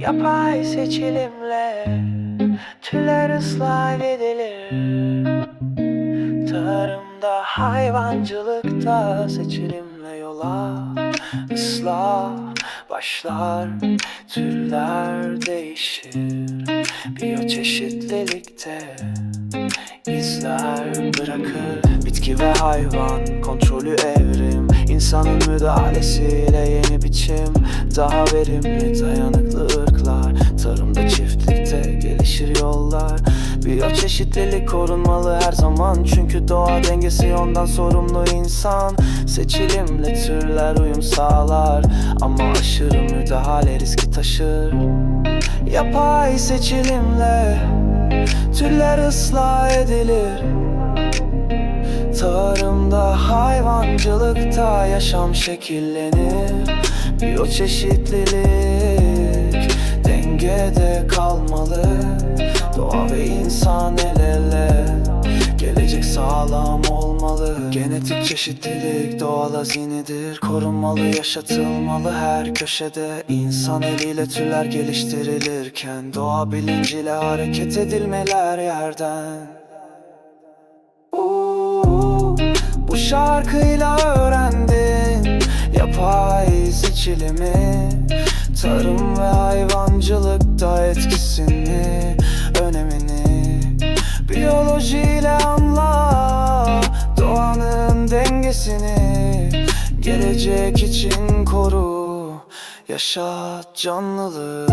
Yapay seçilimle Türler ıslah edilir. Tarımda hayvancılıkta seçilimle yola ıslah başlar. Türler değişir Biyoçeşitlilikte izler bırakır. Bitki ve hayvan kontrolü evrim İnsanın müdahalesiyle yeni biçim Daha verimli dayanıklı Tarımda çiftlikte gelişir yollar. Biyoçeşitlilik korunmalı her zaman. Çünkü doğa dengesi ondan sorumlu insan. Seçilimle türler uyum sağlar. Ama aşırı müdahale riski taşır. Yapay seçilimle Türler ıslah edilir. Tarımda hayvancılıkta yaşam şekillenir. Biyoçeşitlilik dengede kalmalı. Doğa ve insan el ele. Gelecek sağlam olmalı. Genetik çeşitlilik doğal hazinidir Korunmalı yaşatılmalı. Her köşede İnsan eliyle türler geliştirilirken Doğa bilinciyle hareket edilmeli her yerden. Uuu, Bu şarkıyla öğrendin Yapay seçilimi Tarım ve hayvancılıkta etkisini Önemini Biyolojiyle anla Doğanın dengesini Gelecek için koru Yaşat canlılığı